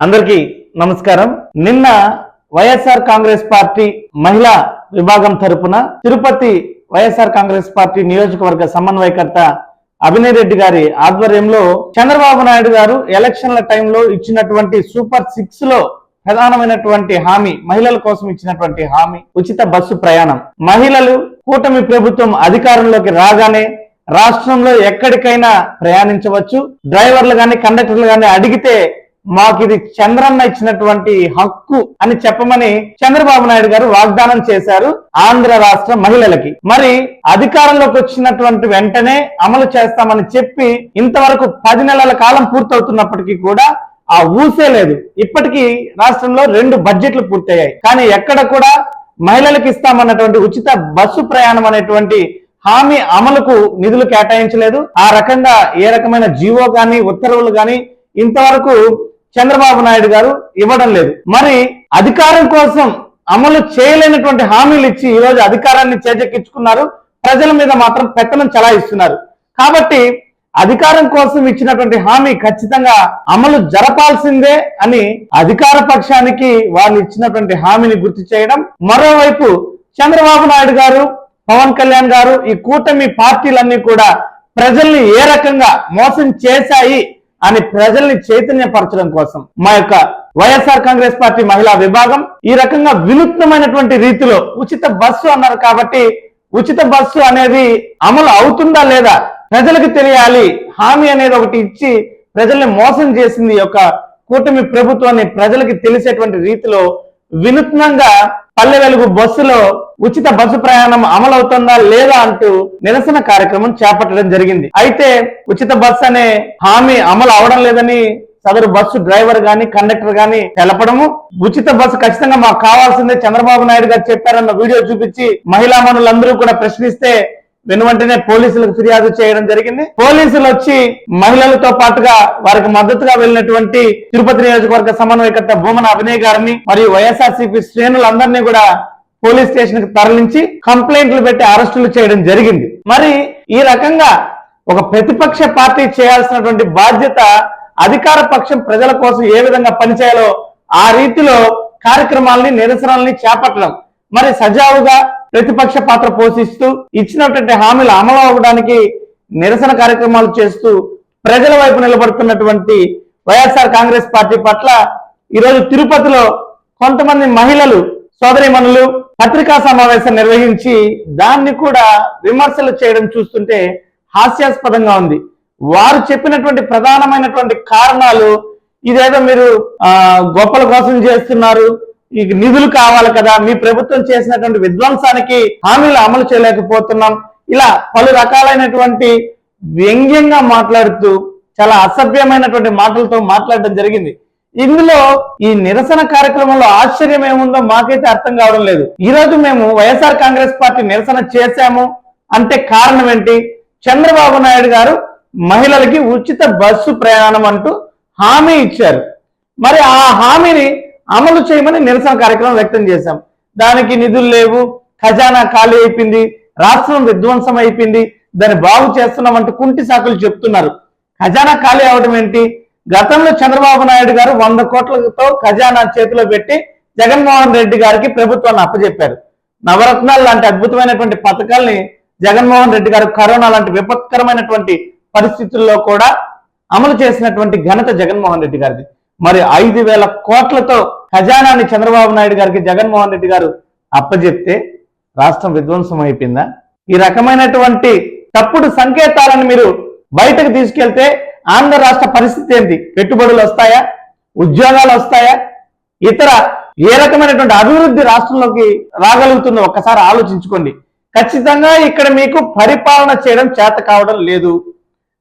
అందరికీ నమస్కారం. నిన్న వైఎస్ఆర్ కాంగ్రెస్ పార్టీ మహిళా విభాగం తరపున తిరుపతి వైఎస్ఆర్ కాంగ్రెస్ పార్టీ నియోజకవర్గ సమన్వయకర్త అభినయ్ రెడ్డి గారి ఆధ్వర్యంలో చంద్రబాబు నాయుడు గారు ఎలక్షన్ల టైంలో ఇచ్చినటువంటి సూపర్ సిక్స్లో ప్రధానమైనటువంటి హామీ మహిళల కోసం ఇచ్చినటువంటి హామీ ఉచిత బస్సు ప్రయాణం. మహిళలు కూటమి ప్రభుత్వం అధికారంలోకి రాగానే రాష్ట్రంలో ఎక్కడికైనా ప్రయాణించవచ్చు. డ్రైవర్లు కానీ కండక్టర్లు కానీ అడిగితే మాకు ఇది చంద్రన్న ఇచ్చినటువంటి హక్కు అని చెప్పమని చంద్రబాబు నాయుడు గారు వాగ్దానం చేశారు ఆంధ్ర రాష్ట్ర మహిళలకి. మరి అధికారంలోకి వచ్చినటువంటి వెంటనే అమలు చేస్తామని చెప్పి ఇంతవరకు పది నెలల కాలం పూర్తవుతున్నప్పటికీ కూడా ఆ ఊసే లేదు. ఇప్పటికీ రాష్ట్రంలో రెండు బడ్జెట్లు పూర్తయ్యాయి. కానీ ఎక్కడ కూడా మహిళలకు ఇస్తామన్నటువంటి ఉచిత బస్సు ప్రయాణం అనేటువంటి హామీ అమలుకు నిధులు కేటాయించలేదు. ఆ రకంగా ఏ రకమైన జీవో గాని ఉత్తర్వులు గాని ఇంతవరకు చంద్రబాబు నాయుడు గారు ఇవ్వడం లేదు. మరి అధికారం కోసం అమలు చేయలేనటువంటి హామీలు ఇచ్చి ఈ రోజు అధికారాన్ని చేజెక్కించుకున్నారు. ప్రజల మీద మాత్రం పెత్తనం చలాయిస్తున్నారు. కాబట్టి అధికారం కోసం ఇచ్చినటువంటి హామీ ఖచ్చితంగా అమలు జరపాల్సిందే అని అధికార పక్షానికి వాళ్ళు ఇచ్చినటువంటి హామీని గుర్తు చేయడం. మరోవైపు చంద్రబాబు నాయుడు గారు పవన్ కళ్యాణ్ గారు ఈ కూటమి పార్టీలన్నీ కూడా ప్రజల్ని ఏ రకంగా మోసం చేశాయి అని ప్రజల్ని చైతన్యపరచడం కోసం మా యొక్క వైఎస్ఆర్ కాంగ్రెస్ పార్టీ మహిళా విభాగం ఈ రకంగా వినూత్నమైనటువంటి రీతిలో ఉచిత బస్సు అన్నారు కాబట్టి ఉచిత బస్సు అనేది అమలు అవుతుందా లేదా ప్రజలకు తెలియాలి. హామీ అనేది ఒకటి ఇచ్చి ప్రజల్ని మోసం చేసింది ఈ యొక్క కూటమి ప్రభుత్వాన్ని ప్రజలకి తెలిసేటువంటి రీతిలో వినూత్నంగా పల్లె వెలుగు బస్సులో ఉచిత బస్సు ప్రయాణం అమలవుతుందా లేదా అంటూ నిరసన కార్యక్రమం చేపట్టడం జరిగింది. అయితే ఉచిత బస్సు అనే హామీ అమలు అవడం లేదని సదరు బస్సు డ్రైవర్ గాని కండక్టర్ గాని తెలపడము. ఉచిత బస్సు ఖచ్చితంగా మాకు కావాల్సిందే చంద్రబాబు నాయుడు గారు చెప్పారన్న వీడియో చూపించి మహిళా మనులందరూ కూడా ప్రశ్నిస్తే వెనువెంటనే పోలీసులకు ఫిర్యాదు చేయడం జరిగింది. పోలీసులు వచ్చి మహిళలతో పాటుగా వారికి మద్దతుగా వెళ్ళినటువంటి తిరుపతి నియోజకవర్గ సమన్వయకర్త భూమన అభినయ్ గారిని మరియు వైఎస్ఆర్సీపీ శ్రేణులందరినీ కూడా పోలీస్ స్టేషన్కి తరలించి కంప్లైంట్లు పెట్టి అరెస్టులు చేయడం జరిగింది. మరి ఈ రకంగా ఒక ప్రతిపక్ష పార్టీ చేయాల్సినటువంటి బాధ్యత అధికార పక్షం ప్రజల కోసం ఏ విధంగా పనిచేయాలో ఆ రీతిలో కార్యక్రమాలని నిరసనల్ని చేపట్టడం. మరి సజావుగా ప్రతిపక్ష పాత్ర పోషిస్తూ ఇచ్చినటువంటి హామీలు అమలు అవ్వడానికి నిరసన కార్యక్రమాలు చేస్తూ ప్రజల వైపు నిలబడుతున్నటువంటి వైఎస్ఆర్ కాంగ్రెస్ పార్టీ పట్ల ఈరోజు తిరుపతిలో కొంతమంది మహిళలు సోదరిమణులు పత్రికా సమావేశం నిర్వహించి దాన్ని కూడా విమర్శలు చేయడం చూస్తుంటే హాస్యాస్పదంగా ఉంది. వారు చెప్పినటువంటి ప్రధానమైనటువంటి కారణాలు ఇదేదో మీరు గొప్పల కోసం చేస్తున్నారు ఈ నిధులు కావాలి కదా మీ ప్రభుత్వం చేసినటువంటి విధ్వంసానికి హామీలు అమలు చేయలేకపోతున్నాం. ఇలా పలు రకాలైనటువంటి వ్యంగ్యంగా మాట్లాడుతూ చాలా అసభ్యమైనటువంటి మాటలతో మాట్లాడడం జరిగింది. ఇందులో ఈ నిరసన కార్యక్రమంలో ఆశ్చర్యం ఏముందో మాకైతే అర్థం కావడం లేదు. ఈ రోజు మేము వైఎస్ఆర్ కాంగ్రెస్ పార్టీ నిరసన చేశాము. అంటే కారణం ఏంటి? చంద్రబాబు నాయుడు గారు మహిళలకి ఉచిత బస్సు ప్రయాణం అంటూ హామీ ఇచ్చారు. మరి ఆ హామీని అమలు చేయమని నిరసన కార్యక్రమం వ్యక్తం చేశాం. దానికి నిధులు లేవు ఖజానా ఖాళీ అయిపోయింది రాష్ట్రం విధ్వంసం అయిపోయింది దాన్ని బాగు చేస్తున్నాం అంటూ కుంటి సాకులు చెప్తున్నారు. ఖజానా ఖాళీ అవడం ఏంటి? గతంలో చంద్రబాబు నాయుడు గారు వంద కోట్లతో ఖజానా చేతిలో పెట్టి జగన్మోహన్ రెడ్డి గారికి ప్రభుత్వాన్ని అప్పచెప్పారు నవరత్నాలు లాంటి అద్భుతమైనటువంటి పథకాల్ని జగన్మోహన్ రెడ్డి గారు కరోనా లాంటి విపత్కరమైనటువంటి పరిస్థితుల్లో కూడా అమలు చేసినటువంటి ఘనత జగన్మోహన్ రెడ్డి గారిది. మరి ఐదు వేల కోట్లతో ఖజానాన్ని చంద్రబాబు నాయుడు గారికి జగన్మోహన్ రెడ్డి గారు అప్పజెప్తే రాష్ట్రం విధ్వంసం అయిపోయిందా? ఈ రకమైనటువంటి తప్పుడు సంకేతాలను మీరు బయటకు తీసుకెళ్తే ఆంధ్ర రాష్ట్ర పరిస్థితి ఏంటి? పెట్టుబడులు వస్తాయా? ఉద్యోగాలు వస్తాయా? ఇతర ఏ రకమైనటువంటి అభివృద్ధి రాష్ట్రంలోకి రాగలుగుతుందో ఒక్కసారి ఆలోచించుకోండి. ఖచ్చితంగా ఇక్కడ మీకు పరిపాలన చేయడం చేత కావడం లేదు.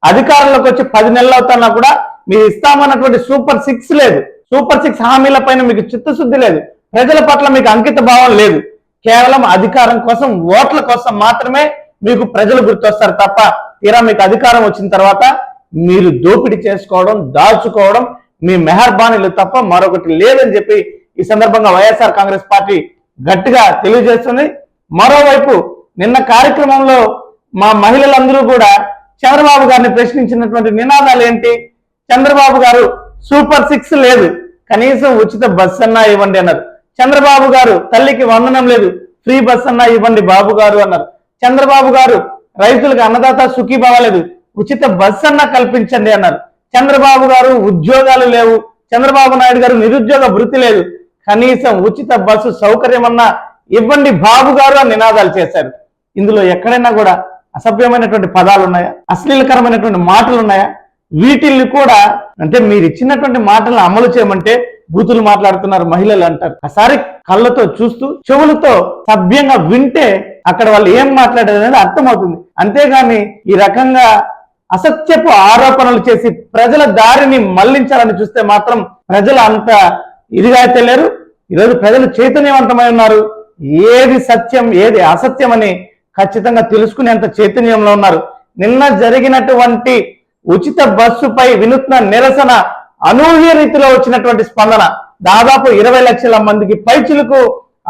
అధికారంలోకి వచ్చి పది నెలలు అవుతున్నా కూడా మీరు ఇస్తామన్నటువంటి సూపర్ సిక్స్ లేదు. సూపర్ సిక్స్ హామీల పైన మీకు చిత్తశుద్ధి లేదు. ప్రజల పట్ల మీకు అంకిత భావం లేదు. కేవలం అధికారం కోసం ఓట్ల కోసం మాత్రమే మీకు ప్రజలు గుర్తొస్తారు తప్ప తీరా మీకు అధికారం వచ్చిన తర్వాత మీరు దోపిడీ చేసుకోవడం దాచుకోవడం మీ మెహర్బానీలు తప్ప మరొకటి లేదని చెప్పి ఈ సందర్భంగా వైఎస్ఆర్ కాంగ్రెస్ పార్టీ గట్టిగా తెలియజేస్తుంది. మరోవైపు నిన్న కార్యక్రమంలో మా మహిళలందరూ కూడా చంద్రబాబు గారిని ప్రశ్నించినటువంటి నినాదాలు ఏంటి? చంద్రబాబు గారు సూపర్ సిక్స్ లేదు. కనీసం ఉచిత బస్ అన్నా ఇవ్వండి అన్నారు. చంద్రబాబు గారు తల్లికి వందనం లేదు. ఫ్రీ బస్ అన్నా ఇవ్వండి బాబు గారు అన్నారు. చంద్రబాబు గారు రైతులకు అన్నదాత సుఖీ లేదు. ఉచిత బస్ అన్నా కల్పించండి అన్నారు. చంద్రబాబు గారు ఉద్యోగాలు లేవు. చంద్రబాబు నాయుడు గారు నిరుద్యోగ వృత్తి లేదు. కనీసం ఉచిత బస్సు సౌకర్యం అన్నా ఇవ్వండి బాబు గారు అని నినాదాలు చేశారు. ఇందులో ఎక్కడైనా కూడా అసభ్యమైనటువంటి పదాలు ఉన్నాయా అశ్లీలకరమైనటువంటి మాటలు ఉన్నాయా వీటిల్ని కూడా అంటే మీరు ఇచ్చినటువంటి మాటలను అమలు చేయమంటే బూతులు మాట్లాడుతున్నారు మహిళలు అంటారు. ఒకసారి కళ్ళతో చూస్తూ చెవులతో సభ్యంగా వింటే అక్కడ వాళ్ళు ఏం మాట్లాడారు అనేది అర్థమవుతుంది. అంతేగాని ఈ రకంగా అసత్యపు ఆరోపణలు చేసి ప్రజల దారిని మళ్ళించాలని చూస్తే మాత్రం ప్రజలు అంత ఇదిగా అయితే లేరు. ఈరోజు ప్రజలు చైతన్యవంతమై ఉన్నారు. ఏది సత్యం ఏది అసత్యం అని ఖచ్చితంగా తెలుసుకునేంత చైతన్యంలో ఉన్నారు. నిన్న జరిగినటువంటి ఉచిత బస్సుపై వినూత్న నిరసన అనూహ్య రీతిలో వచ్చినటువంటి స్పందన. దాదాపు ఇరవై లక్షల మందికి పైచులకు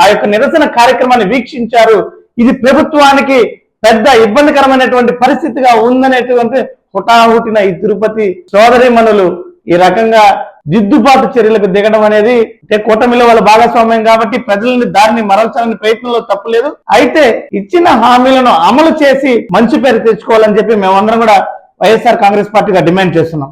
ఆ యొక్క నిరసన కార్యక్రమాన్ని వీక్షించారు. ఇది ప్రభుత్వానికి పెద్ద ఇబ్బందికరమైనటువంటి పరిస్థితిగా ఉందనేటువంటి హుటాహుటిన ఈ తిరుపతి సోదరిమణులు ఈ రకంగా దిద్దుబాటు చర్యలకు దిగడం అనేది అంటే కూటమిలో వాళ్ళ భాగస్వామ్యం కాబట్టి ప్రజలని దారిని మరల్చాలని ప్రయత్నంలో తప్పలేదు. అయితే ఇచ్చిన హామీలను అమలు చేసి మంచి పేరు తెచ్చుకోవాలని చెప్పి మేమందరం కూడా వైఎస్ఆర్ కాంగ్రెస్ పార్టీగా డిమాండ్ చేస్తున్నాం.